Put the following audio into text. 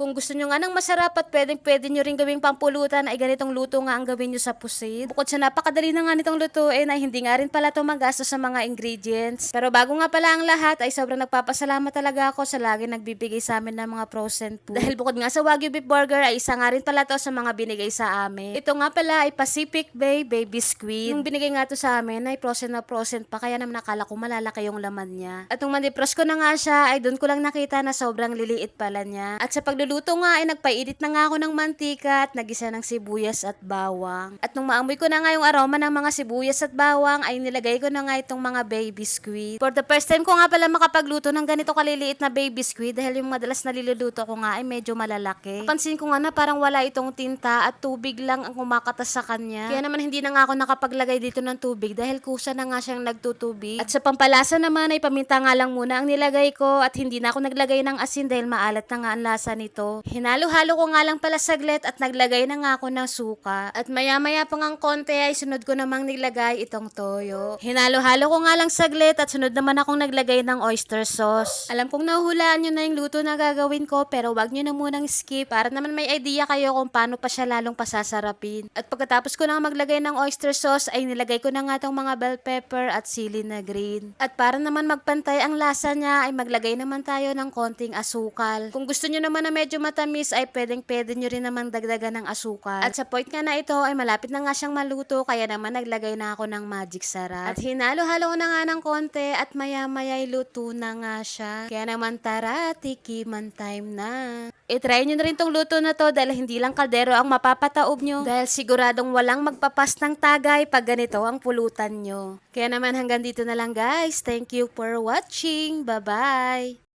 Kung gusto nyo nga ng masarap at pwedeng pwede nyo rin gawing pampulutan ay ganitong luto nga ang gawin nyo sa pusit. Bukod sa napakadali na nga nitong lutuin ay hindi nga rin pala ito magastos sa mga ingredients. Pero bago nga pala ang lahat ay sobrang nagpapasalamat talaga ako sa lagi nagbibigay sa amin ng mga frozen food. Dahil bukod nga sa Wagyu Beef Burger ay isa nga rin pala to sa mga binigay sa amin. Ito nga pala ay Pacific Bay Baby Squid. Yung binigay nga to sa amin ay frozen na frozen pa kaya naman nakala ko malalaki yung laman niya. At nung mandipros ko na nga siya ay doon ko lang nakita na sobrang liliit pala niya. At sa pagluluto nga ay nagpainit na nga ako ng mantika at nagisa ng sibuyas at bawang. At nung maamoy ko na nga yung aroma ng mga sibuyas at bawang ay nilagay ko na nga itong mga baby squid. For the first time ko nga pala makapagluto ng ganito kaliliit na baby squid dahil yung madalas na niluluto ko nga ay medyo malalaki. Pansin ko nga na parang wala itong tinta at tubig lang ang kumakatas sa kanya. Kaya naman hindi na nga ako nakapaglagay dito ng tubig dahil kusa na nga siyang nagtutubig. At sa pampalasa naman ay paminta nga lang muna ang nilagay ko at hindi na ako naglagay ng asin dahil maalat na nga ang lasa nito. Hinalo-halo ko nga lang pala saglit at naglagay na nga ako ng suka. At maya-maya pa ngang konti ay sunod ko namang nilagay itong toyo. Hinalo-halo ko nga lang saglit at sunod naman akong naglagay ng oyster sauce. Alam kong nahuhulaan nyo na yung luto na gagawin ko pero wag nyo na munang skip para naman may idea kayo kung paano pa siya lalong pasasarapin. At pagkatapos ko na maglagay ng oyster sauce ay nilagay ko na nga tong mga bell pepper at sili na green. At para naman magpantay ang lasa niya ay maglagay naman tayo ng konting asukal. Kung gusto nyo naman na medyo matamis ay pwedeng pwede nyo rin naman dagdagan ng asukal. At sa point nga na ito ay malapit na nga siyang maluto kaya naman naglagay na ako ng magic sarap. At hinalo-halo na nga ng konti at maya-maya ay luto na nga siya. Kaya naman tara, tikiman time na. I-try nyo na rin tong luto na to dahil hindi lang kaldero ang mapapataob nyo. Dahil siguradong walang magpapas ng tagay pag ganito ang pulutan nyo. Kaya naman hanggang dito na lang guys. Thank you for watching. Bye-bye!